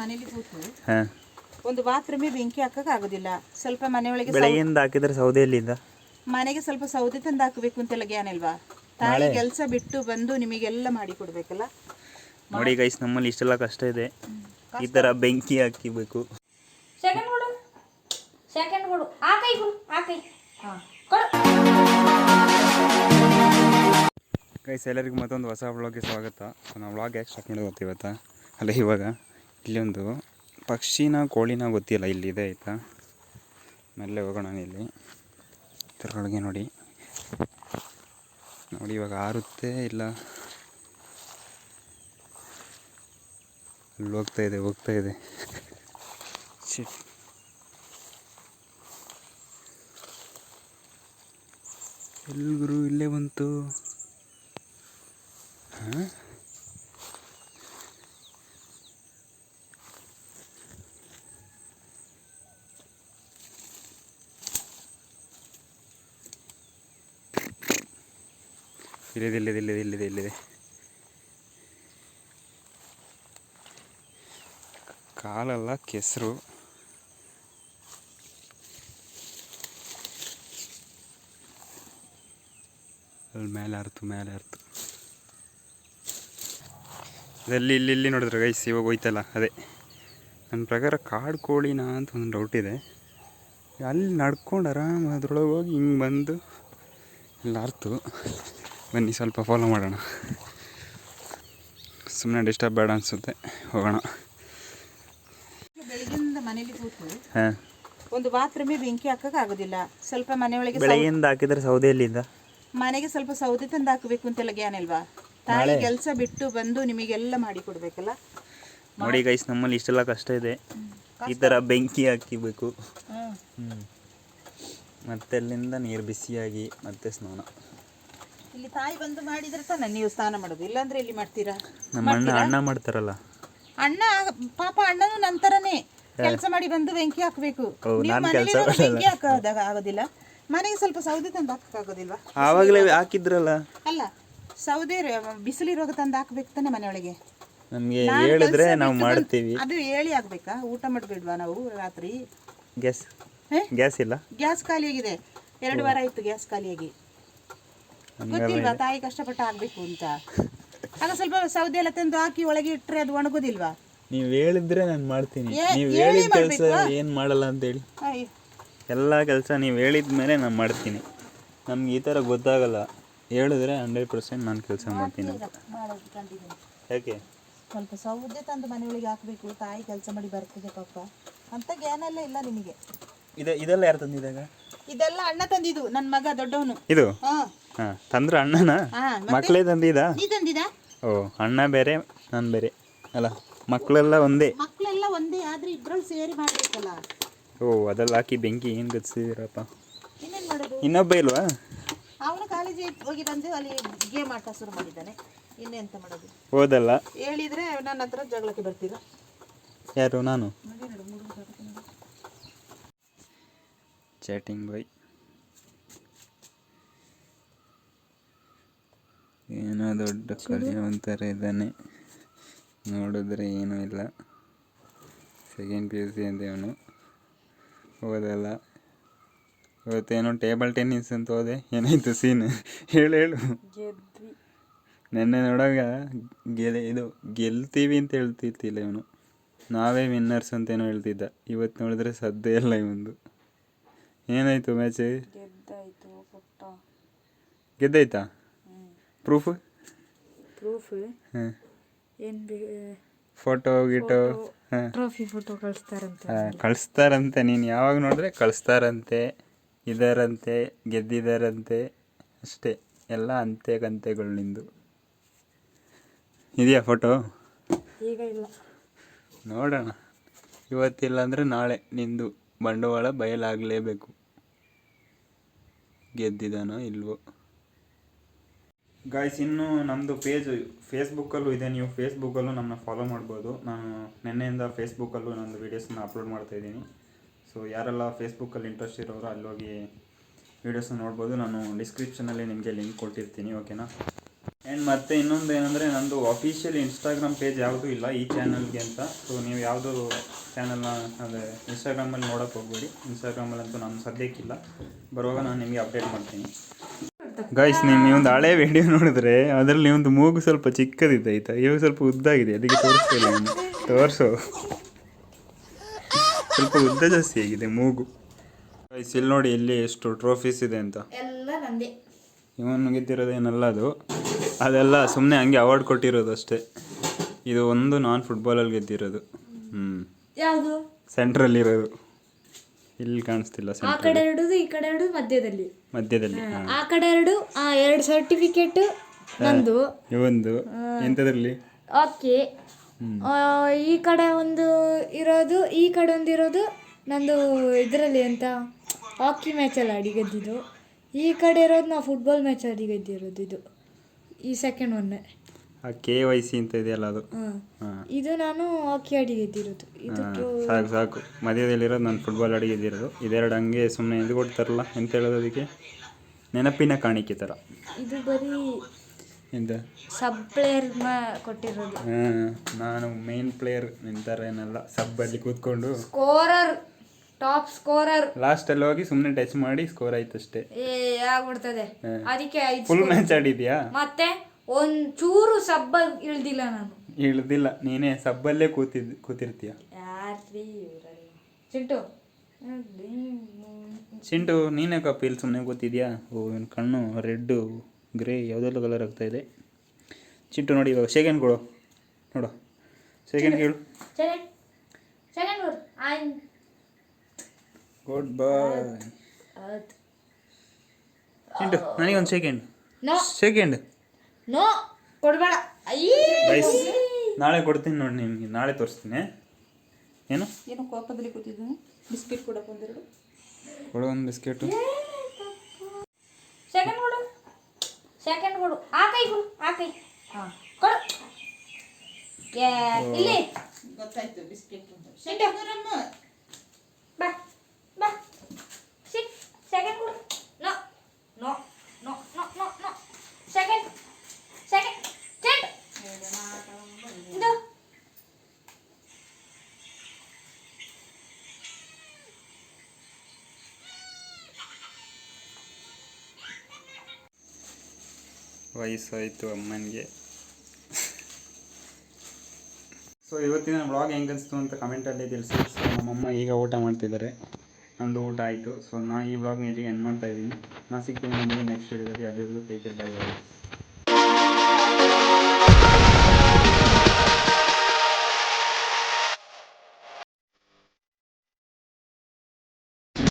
ಮನೇಲಿ ಕೂತು ಹಾಂ. ಒಂದು ಬಾತ್ರೂಮೇ ಬೆಂಕಿ ಹಾಕಕ್ ಆಗೋದಿಲ್ಲ. ಸ್ವಲ್ಪ ಮನೆಯೊಳಗೆ ಬೆಳಗ್ಗೆಯಿಂದ ಹಾಕಿದ್ರೆ ಸೌದೆಯಲ್ಲಿಂದ? ಮನೆಗೆ ಸ್ವಲ್ಪ ಸೌದೆ ತಂದು ಹಾಕಬೇಕು ಅಂತೆಲ್ಲ ಗ್ಯಾನ್ ಇಲ್ವಾ? ತಾಯಿ ಕೆಲಸ ಬಿಟ್ಟು ಬಂದು ನಿಮಗೆಲ್ಲ ಮಾಡಿ ಕೊಡಬೇಕಲ್ಲ? ನೋಡಿ ಗೈಸ್ ನಮ್ಮಲ್ಲಿ ಇಷ್ಟೆಲ್ಲ ಕಷ್ಟ ಇದೆ. ಈ ತರ ಬೆಂಕಿ ಹಾಕಿಬೇಕು. ಸೆಕೆಂಡ್ ಕೊಡು. ಸೆಕೆಂಡ್ ಕೊಡು. ಆ ಕೈ ಕೊಡು ಆ ಕೈ. ಹಾಂ. ಕೊಡು. ಗೈಸ್ ಎಲ್ಲರಿಗೂ ಮತ್ತೊಂದು ಹೊಸ ವ್ಲಾಗ್ಗೆ ಸ್ವಾಗತ. ನಾವು ವ್ಲಾಗ್ ಯಾಕೆ ಸ್ಟಾರ್ಟ್ ಮಾಡೋದು ಇವತ್ತು? ಅಲ್ಲ ಇವಾಗ. ಇಲ್ಲೊಂದು ಪಕ್ಷಿನ ಕೋಳಿನ ಗೊತ್ತಿಲ್ಲ, ಇಲ್ಲಿದೆ ಆಯಿತಾ? ಮೆಲ್ಲೆ ಹೋಗೋಣ ಇಲ್ಲಿ. ಇದರೊಳಗೆ ನೋಡಿ. ನೋಡಿ, ಇವಾಗ ಆರುತ್ತೆ ಇಲ್ಲ. ಅಲ್ಲಿ ಹೋಗ್ತಾ ಇದೆ ಹೋಗ್ತಾ ಇದೆ. ಶಿಟ್ ಎಲ್ಗುರು ಇಲ್ಲೇ ಬಂತು? ಹಾಂ? ಇಲ್ಲಿದೆ ಇಲ್ಲಿದೆ ಇಲ್ಲಿದೆ ಇಲ್ಲಿದೆ ಇಲ್ಲಿದೆ ಕಾಲಲ್ಲ ಕೆಸರು. ಅಲ್ಲಿ ಮೇಲೆ ಹರ್ತು ಮೇಲೆ ಹರ್ತು ಅದಲ್ಲಿ ಇಲ್ಲಿ ಇಲ್ಲಿ ನೋಡಿದ್ರೆ ಗೈಸ್ ಇವಾಗ ಹೋಯ್ತಲ್ಲ, ಅದೇ. ನನ್ನ ಪ್ರಕಾರ ಕಾಡು ಕೋಳಿನ ಅಂತ ಒಂದು ಡೌಟ್ ಇದೆ. ಅಲ್ಲಿ ನಡ್ಕೊಂಡು ಆರಾಮ ಅದ್ರೊಳಗೆ ಹೋಗಿ ಹಿಂಗೆ ಬಂದು ಇಲ್ಲಿ ಅರ್ತು. ಬನ್ನಿ ಸ್ವಲ್ಪ ಫಾಲೋ ಮಾಡೋಣ. ಸುಮ್ಮನೆ ಡಿಸ್ಟರ್ಬ್ ಬೇಡ ಅನಿಸುತ್ತೆ. ಹೋಗೋಣ. ಬೆಳಗಿಂದ ಮನೇಲಿ ಹಾಂ. ಒಂದು ಬಾತ್ರೂಮೇ ಬೆಂಕಿ ಹಾಕಕ್ ಆಗೋದಿಲ್ಲ. ಸ್ವಲ್ಪ ಮನೆಯೊಳಗೆ ಬೆಳಗ್ಗೆಯಿಂದ ಹಾಕಿದ್ರೆ ಸೌದೆಯಲ್ಲಿಂದ? ಮನೆಗೆ ಸ್ವಲ್ಪ ಸೌದೆ ತಂದು ಹಾಕಬೇಕು ಅಂತೆಲ್ಲ ಗ್ಯಾನ್ ಅಲ್ವಾ ತಾಯಿ ಕೆಲಸ ಬಿಟ್ಟು ಬಂದು ನಿಮಗೆಲ್ಲ ಮಾಡಿ ಕೊಡಬೇಕಲ್ಲ? ನೋಡಿ ಗೈಸ್ ನಮ್ಮಲ್ಲಿ ಇಷ್ಟೆಲ್ಲ ಕಷ್ಟ ಇದೆ. ಈ ಥರ ಬೆಂಕಿ ಹಾಕಿಬೇಕು. ಹ್ಞೂ ಮತ್ತೆ ಅಲ್ಲಿಂದ ನೀರು ಬಿಸಿಯಾಗಿ ಮತ್ತೆ ಸ್ನಾನ. ಇಲ್ಲಿ ತಾಯಿ ಬಂದು ಮಾಡಿದ್ರೆ ತಾನೆ ನೀವು ಸ್ನಾನ ಮಾಡೋದು? ಇಲ್ಲಾಂದ್ರೆ ಇಲ್ಲಿ ಮಾಡ್ತೀರಾ? ನಮ್ಮ ಅಣ್ಣ ಅಣ್ಣ ಮಾಡ್ತಾರಲ್ಲ. ಅಣ್ಣ ಪಾಪ ಅಣ್ಣನು ನಂತರನೇ ಕೆಲಸ ಮಾಡಿ ಬಂದು ಬೆಂಕಿ ಹಾಕಬೇಕು. ನೀವು ಕೆಲ್ಸ ಬೆಂಕಿ ಹಾಕೋದಾಗ ಆಗೋದಿಲ್ಲ. ಮನೆಗೆ ಸ್ವಲ್ಪ ಸೌದೆ ತಂದು ಹಾಕಕ್ಕಾಗೋದಿಲ್ವಾ ಆವಾಗಲೇ ಹಾಕಿದ್ರಲ್ಲ. ಅಲ್ಲ ಸೌದೆ ಬಿಸಿಲಿರುವಾಗ ತಂದು ಹಾಕಬೇಕು ತಾನೆ ಮನೆಯೊಳಗೆ. ನಮಗೆ ಹೇಳಿದ್ರೆ ನಾವು ಮಾಡ್ತೀವಿ. ಅದು ಹೇಳಿ ಆಗ್ಬೇಕಾ? ಊಟ ಮಾಡ್ಬೇಡ್ವಾ ನಾವು ರಾತ್ರಿ? ಗ್ಯಾಸ್? ಗ್ಯಾಸ್ ಇಲ್ಲ. ಗ್ಯಾಸ್ ಖಾಲಿಯಾಗಿದೆ. ಎರಡು ವಾರ ಆಯ್ತು ಗ್ಯಾಸ್ ಖಾಲಿಯಾಗಿ. ಗೊತ್ತಿಲ್ವಾ ತಾಯಿ ಕಷ್ಟಪಟ್ಟು ಆಗ್ಬೇಕು ಅಂತ. ಆಗ ಸ್ವಲ್ಪ ಸೌದೆ ಎಲ್ಲ ತಂದು ಹಾಕಿ ಒಳಗೆ ಇಟ್ರೆ ಅದು ಒಣಗೋದಿಲ್ವಾ? ನೀವು ಹೇಳಿದ್ರೆ ನಾನು ಮಾಡ್ತೀನಿ. ನೀವು ಹೇಳಿ ಹೇಳಿದ ಕೆಲಸ? ಏನು ಮಾಡಲ್ಲ ಅಂತ ಹೇಳಿ. ಎಲ್ಲ ಕೆಲಸ ನೀವು ಹೇಳಿದ ಮೇಲೆ ನಾನು ಮಾಡ್ತೀನಿ. ನಮ್ಗೆ ಈ ಥರ ಗೊತ್ತಾಗಲ್ಲ. ಹೇಳಿದ್ರೆ ಹಂಡ್ರೆಡ್ ಪರ್ಸೆಂಟ್ ನಾನು ಕೆಲಸ ಮಾಡ್ತೀನಿ ಯಾಕೆ? ಸ್ವಲ್ಪ ಸೌದೆ ತಂದು ಮನೆಯೊಳಗೆ ಹಾಕ್ಬೇಕು. ತಾಯಿ ಕೆಲಸ ಮಾಡಿ ಬರ್ತದೆ ಪಾಪ. ಅಂತ ಜ್ಞಾನ ಎಲ್ಲ ಇಲ್ಲ ನಿಮಗೆ. ಇದೆ ಇದೆಲ್ಲ ಯಾರು ತಂದಿದಾಗ ಇದೆಲ್ಲ ಅಣ್ಣ ತಂದಿದ್ದು ನನ್ನ ಮಗ ದೊಡ್ಡವನು. ಇದು? ಹಾ. ಹಾಂ ತಂದ್ರ ಅಣ್ಣನ? ಹಾ ಮಕ್ಕಳೇ ತಂದಿದ? ನೀ ತಂದಿದ? ಓ ಅಣ್ಣ ಬೇರೆ ನಾನು ಬೇರೆ. ಅಲ್ಲ ಮಕ್ಕಳೆಲ್ಲ ಒಂದೇ? ಮಕ್ಕಳೆಲ್ಲ ಒಂದೇ ಆದ್ರೆ ಇಬ್ರಲ್ಲಿ ಸೇರಿ ಮಾಡ್ಬೇಕಲ್ಲ. ಓ ಅದೆಲ್ಲ ಹಾಕಿ ಬೆಂಕಿ ಏನು ಗತಿಸಿದಿರಪ್ಪ ಇನ್ನೇನ್ ಮಾಡೋದು? ಇನ್ನೊಬ್ಬ ಇಲ್ವಾ? ಅವನು ಕಾಲೇಜಿಗೆ ಹೋಗಿ ಬಂದು ಅಲ್ಲಿ ಗೇಮ್ ಆಟ ಶುರು ಮಾಡಿದ್ದಾನೆ. ಇನ್ನೆಂತ ಮಾಡೋದು? ಹೋದಲ್ಲ ಹೇಳಿದ್ರೆ ನನ್ನ ಹತ್ರ ಜಗಳಕ್ಕೆ ಬರ್ತೀರಾ? ಯಾರು ನಾನು? ಚಾಟಿಂಗ್ ಬಾಯ್ ಏನೋ ದೊಡ್ಡ ಕಲಿಯುವಂತರ ಇದ್ದಾನೆ. ನೋಡಿದ್ರೆ ಏನೂ ಇಲ್ಲ. ಸೆಕೆಂಡ್ ಪಿ ಯು ಸಿ ಅಂತ ಇವನು ಓದಲ್ಲ. ಇವತ್ತೇನೋ ಟೇಬಲ್ ಟೆನ್ನಿಸ್ ಅಂತ ಹೋದೆ ಏನಾಯ್ತು ಸೀನ್ ಹೇಳು ಹೇಳು. ನೆನ್ನೆ ನೋಡಾಗ ಗೆಲೆ ಇದು ಗೆಲ್ತೀವಿ ಅಂತ ಹೇಳ್ತಿರ್ತಿಲ್ಲ ಇವನು. ನಾವೇ ವಿನ್ನರ್ಸ್ ಅಂತೇನೋ ಹೇಳ್ತಿದ್ದ. ಇವತ್ತು ನೋಡಿದ್ರೆ ಸದ್ದೇ ಇಲ್ಲ ಇವಂದು ಏನಾಯ್ತು ಮ್ಯಾಚ್ ಗೆದ್ದಾಯ್ತು? ಪ್ರೂಫ್ ಪ್ರೂಫ್ ಹಾಂ. ಏನು ಫೋಟೋ ಗಿಟೋ ಹಾಂ. ಟ್ರೋಫಿ ಫೋಟೋ ಕಳಿಸ್ತಾರಂತೆ. ಕಳಿಸ್ತಾರಂತೆ. ನೀನು ಯಾವಾಗ ನೋಡಿದ್ರೆ ಕಳಿಸ್ತಾರಂತೆ. ಇದರಂತೆ ಗೆದ್ದಿದಾರಂತೆ. ಅಷ್ಟೇ. ಎಲ್ಲ ಅಂತೆ ಕಂತೆಗಳು ನಿಂದು. ಇದೆಯಾ ಫೋಟೋ ಈಗ ಇಲ್ಲ. ನೋಡೋಣ. ಇವತ್ತಿಲ್ಲ ಅಂದರೆ ನಾಳೆ ನಿಂದು ಬಂಡವಾಳ ಬಯಲಾಗಲೇಬೇಕು. ಗೆದ್ದಿದಾನೋ ಇಲ್ವೋ. ಗಾಯ್ಸ್ ಇನ್ನು ನಮ್ಮದು ಪೇಜ್ ಫೇಸ್ಬುಕ್ಕಲ್ಲೂ ಇದೆ. ನೀವು ಫೇಸ್ಬುಕ್ಕಲ್ಲೂ ನಮ್ಮನ್ನ ಫಾಲೋ ಮಾಡ್ಬೋದು. ನಾನು ನಿನ್ನೆಯಿಂದ ಫೇಸ್ಬುಕ್ಕಲ್ಲೂ ನಂದು ವೀಡಿಯೋಸನ್ನ ಅಪ್ಲೋಡ್ ಮಾಡ್ತಾ ಇದ್ದೀನಿ. ಸೊ ಯಾರೆಲ್ಲ ಫೇಸ್ಬುಕ್ಕಲ್ಲಿ ಇಂಟ್ರೆಸ್ಟ್ ಇರೋರು ಅಲ್ಲಿ ಹೋಗಿ ವೀಡಿಯೋಸ್ನ ನೋಡ್ಬೋದು. ನಾನು ಡಿಸ್ಕ್ರಿಪ್ಷನಲ್ಲಿ ನಿಮಗೆ ಲಿಂಕ್ ಕೊಟ್ಟಿರ್ತೀನಿ ಓಕೆನಾ ಆ್ಯಂಡ್ ಮತ್ತೆ ಇನ್ನೊಂದು ಏನಂದರೆ, ನಂದು ಅಫಿಷಿಯಲ್ ಇನ್ಸ್ಟಾಗ್ರಾಮ್ ಪೇಜ್ ಯಾವುದೂ ಇಲ್ಲ, ಈ ಚಾನಲ್ಗೆ ಅಂತ. ಸೊ ನೀವು ಯಾವುದು ಚಾನಲ್ನ ಅಂದರೆ ಇನ್ಸ್ಟಾಗ್ರಾಮಲ್ಲಿ ನೋಡೋಕೆ ಹೋಗ್ಬೇಡಿ. ಇನ್ಸ್ಟಾಗ್ರಾಮಲ್ಲಂತೂ ನಾನು ಸದ್ಯಕ್ಕಿಲ್ಲ ಬರುವಾಗ ನಾನು ನಿಮಗೆ ಅಪ್ಡೇಟ್ ಮಾಡ್ತೀನಿ. ಗೈಸ್ ನೀವು ಒಂದು ಹಳೆ ವಿಡಿಯೋ ನೋಡಿದ್ರೆ ಅದರಲ್ಲಿ ಒಂದು ಮೂಗು ಸ್ವಲ್ಪ ಚಿಕ್ಕದಿದೆ ಆಯ್ತಾ? ಇವಾಗ ಸ್ವಲ್ಪ ಉದ್ದಾಗಿದೆ ಅದಕ್ಕೆ ತೋರಿಸ್ತಿಲ್ಲ ತೋರಿಸು. ಸ್ವಲ್ಪ ಉದ್ದ ಜಾಸ್ತಿ ಆಗಿದೆ ಮೂಗು. ಗಾಯ್ಸ್ ಇಲ್ಲಿ ನೋಡಿ ಇಲ್ಲಿ ಎಷ್ಟು ಟ್ರೋಫೀಸ್ ಇದೆ ಅಂತ. ಎಲ್ಲ ನಂದೆ. ಇವನು ಗೆದ್ದಿರೋದೇನಲ್ಲ ಅದು. ಅದೆಲ್ಲ ಸುಮ್ಮನೆ ಹಂಗೆ ಅವಾರ್ಡ್ ಕೊಟ್ಟಿರೋದು ಅಷ್ಟೇ. ಇದು ಒಂದು ನಾನ್ ಫುಟ್ಬಾಲಲ್ಲಿ ಗೆದ್ದಿರೋದು. ಹ್ಞೂ ಯಾವುದು? ಸೆಂಟ್ರಲ್ಲಿರೋದು ಇಲ್ಲಿ ಕಾಣಿಸ್ತಿಲ್ಲ ಆ ಕಡೆ ಎರಡು ಈ ಕಡೆ ಎರಡು ಮಧ್ಯದಲ್ಲಿ. ಮಧ್ಯದಲ್ಲಿ ಹಾಂ ಆ ಕಡೆ ಎರಡು ಆ ಎರಡು ಸರ್ಟಿಫಿಕೇಟ್ ನಂದು. ಒಂದು. ಎಂಥದ್ರಲ್ಲಿ? ಓಕೆ. ಈ ಕಡೆ ಒಂದು ಇರೋದು ಈ ಕಡೆ ಒಂದು ಇರೋದು ನಂದು ಇದರಲ್ಲಿ ಅಂತ ಹಾಕಿ ಮ್ಯಾಚಲ್ಲಿ ಆಡಿ ಗೆದ್ದಿದ್ದು ಈ ಕಡೆ ಇರೋದು ನಾವು ಫುಟ್ಬಾಲ್ ಮ್ಯಾಚ್ ಆಡಿ ಗೆದ್ದಿರೋದು ಇದು. ಈ ಸೆಕೆಂಡ್ ಒನ್ನೇ ಆ ಕೆ ವೈ ಸಿ ಅಂತ ಇದೆಯಲ್ಲ ಅದು. ಹಾಂ. ಇದು ನಾನು ಹಾಕಿ ಆಡಿ ಗೆದ್ದಿರೋದು ಇದು ಸಾಕು ಸಾಕು. ಮಧ್ಯದಲ್ಲಿರೋದು ನಾನು ಫುಟ್ಬಾಲ್ ಅಡಿಗೆ ಇದ್ದಿರೋದು. ಇದೆರಡು ಹಂಗೆ ಸುಮ್ಮನೆ ಇದು ಕೊಡ್ತಾರಲ್ಲ ಎಂತ ಹೇಳೋದು ಅದಕ್ಕೆ? ನೆನಪಿನ ಕಾಣಿಕೆ ಥರ. ಇದು ಬರೀ ಎಂತ? ಸಬ್ ಪ್ಲೇಯರ್ ಕೊಟ್ಟಿರೋದು. ನಾನು ಮೇನ್ ಪ್ಲೇಯರ್ ನಿಂತರ ಏನಲ್ಲ ಸಬ್ಬಲ್ಲಿ ಕೂತ್ಕೊಂಡು. ಸ್ಕೋರರ್ ಟಾಪ್ ಸ್ಕೋರರ್ ಲಾಸ್ಟಲ್ಲಿ ಹೋಗಿ ಸುಮ್ಮನೆ ಟಚ್ ಮಾಡಿ ಸ್ಕೋರ್ ಆಯ್ತಷ್ಟೇ. ಏ ಆಗ್ಬಿಡ್ತದೆ. ಅದಕ್ಕೆ ಐದು ಫುಲ್ ಮ್ಯಾಚ್ ಆಡಿದ್ಯಾ? ಮತ್ತೆ? ಒಂಚೂರು ಸಬ್ಬ ಇಳ್ದಿಲ್ಲ ನಾನು. ಇಳ್ದಿಲ್ಲ ನೀನೇ ಸಬ್ಬಲ್ಲೇ ಕೂತಿದ್ ಕೂತಿರ್ತೀಯ? ಯಾರ್ರಿ ಇವ್ರೆಲ್ಲ? ಚಿಂಟು. ಚಿಂಟು ನೀನೇ ಕಪಿಲ್ ಸುಮ್ಮನೆ ಕೂತಿದ್ಯಾ? ಓ ಇನ್ ಕಣ್ಣು ರೆಡ್ಡು ಗ್ರೇ ಯಾವುದೆಲ್ಲ ಕಲರ್ ಆಗ್ತಾ ಇದೆ. ಚಿಂಟು ನೋಡಿ ಇವಾಗ ಸೆಕೆಂಡ್ ಕೊಡು. ನೋಡು. ಸೆಕೆಂಡ್ ಹೇಳು. Second second good boy Chintu ನನಗೊಂದು ಸೆಕೆಂಡ್ ನೋ. ಸೆಕೆಂಡ್ ನೋ ಕೊಡ್ಬೇಡ. ಗೈಸ್ ನಾಳೆ ಕೊಡ್ತೀನಿ ನೋಡಿ ನಿಮಗೆ. ನಾಳೆ ತೋರಿಸ್ತೀನಿ. ಏನು? ಏನು ಕೋಪದಲ್ಲಿ ಕೂತಿದ್ದೀನಿ? ಬಿಸ್ಕೆಟ್ ಕೊಡಕ್ಕೆ ಒಂದೆರಡು ಕೊಡು ಒಂದು ಬಿಸ್ಕೆಟು. ಸೆಕೆಂಡ್ ಕೊಡು. ಸೆಕೆಂಡ್ ಕೊಡು. ಆ ಕೈ ಕೊಡು. ಆ ಕೈ. ಹಾಂ. ಕೊಡು. ಇಲ್ಲಿ. ಗೊತ್ತಾಯ್ತು ಬಿಸ್ಕಿಟ್ ಚಿಂಟು ಬಾ ಬಾ ಸಿಟ್ ಸೆಕೆಂಡ್ ಕೊಡು no no no no no no second second ಚೆಂಡ್ ಇದು ವಯಸ್ಸಾಯಿತು ಅಮ್ಮನಿಗೆ. ಸೊ ಇವತ್ತಿನ ವ್ಲಾಗ್ ಹೆಂಗೆ ಅನಿಸ್ತು ಅಂತ ಕಮೆಂಟಲ್ಲಿ ತಿಳಿಸಿ. ಸೊ ನಮ್ಮಮ್ಮ ಈಗ ಊಟ ಮಾಡ್ತಿದ್ದಾರೆ ನಂದು ಊಟ ಆಯಿತು. ಸೊ ನಾನು ಈ ವ್ಲಾಗ್ ಇಲ್ಲಿಗೆ ಎಂಡ್ ಮಾಡ್ತಾ ಇದ್ದೀನಿ. ನಾನು ಸಿಗ್ತೀನಿ ನೆಕ್ಸ್ಟ್ ವಿಡಿಯೋದಲ್ಲಿ ಅದರಲ್ಲೂ ಟೇಕ್ ಬೈ